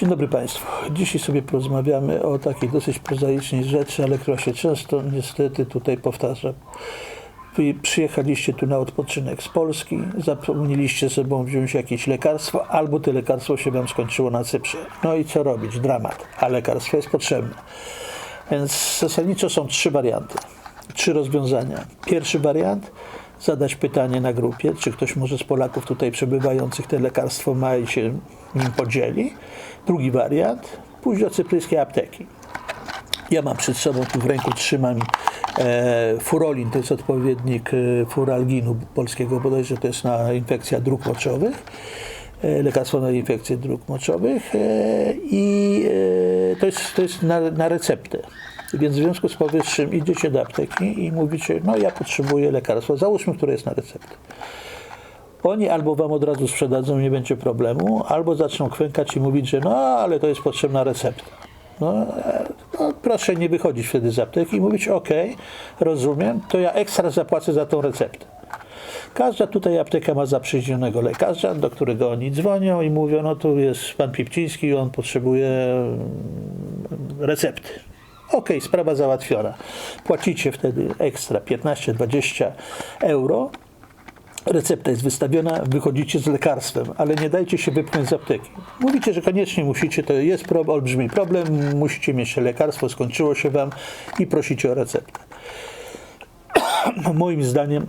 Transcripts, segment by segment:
Dzień dobry Państwu. Dzisiaj sobie porozmawiamy o takiej dosyć prozaicznej rzeczy, ale która się często niestety tutaj powtarza. Wy przyjechaliście tu na odpoczynek z Polski, zapomnieliście ze sobą wziąć jakieś lekarstwo, albo to lekarstwo się Wam skończyło na Cyprze. No i co robić? Dramat. A lekarstwo jest potrzebne. Więc zasadniczo są trzy warianty, trzy rozwiązania. Pierwszy wariant, zadać pytanie na grupie, czy ktoś może z Polaków tutaj przebywających te lekarstwo ma i się nim podzieli. Drugi wariant, pójść do cypryjskiej apteki. Ja mam przed sobą, tu w ręku trzymam e, furolin, to jest odpowiednik e, furalginu polskiego, bodajże to jest na infekcja dróg moczowych, e, lekarstwo na infekcje dróg moczowych e, i e, to jest, to jest na, na receptę. Więc w związku z powyższym idziecie do apteki i mówicie, no ja potrzebuję lekarstwa, załóżmy, które jest na receptę. Oni albo wam od razu sprzedadzą, nie będzie problemu, albo zaczną kwękać i mówić, że no ale to jest potrzebna recepta. No, e, no proszę nie wychodzić wtedy z apteki i mówić, ok, rozumiem, to ja ekstra zapłacę za tą receptę. Każda tutaj apteka ma zaprzyjaźnionego lekarza, do którego oni dzwonią i mówią, no tu jest pan Pipciński, on potrzebuje mm, recepty. Okej, sprawa załatwiona. Płacicie wtedy ekstra 15-20 euro. Recepta jest wystawiona, wychodzicie z lekarstwem, ale nie dajcie się wypchnąć z apteki. Mówicie, że koniecznie musicie, to jest pro, olbrzymi problem, musicie mieć lekarstwo, skończyło się wam i prosicie o receptę. Moim zdaniem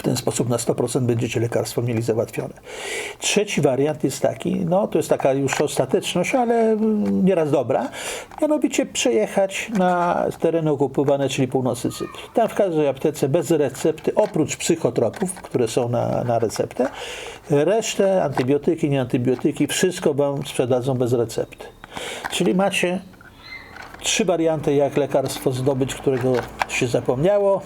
w ten sposób na 100% będziecie lekarstwo mieli załatwione. Trzeci wariant jest taki, no to jest taka już ostateczność, ale nieraz dobra, mianowicie przejechać na tereny okupowane, czyli północy Cypru. Tam w każdej aptece bez recepty, oprócz psychotropów, które są na, na receptę, resztę, antybiotyki, nie antybiotyki, wszystko wam sprzedadzą bez recepty. Czyli macie trzy warianty, jak lekarstwo zdobyć, którego się zapomniało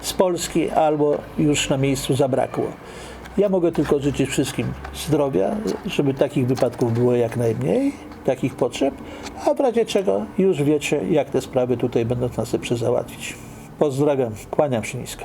z Polski, albo już na miejscu zabrakło. Ja mogę tylko życzyć wszystkim zdrowia, żeby takich wypadków było jak najmniej, takich potrzeb, a w razie czego już wiecie, jak te sprawy tutaj będą na Cyprze załatwić. Pozdrawiam, kłaniam się nisko.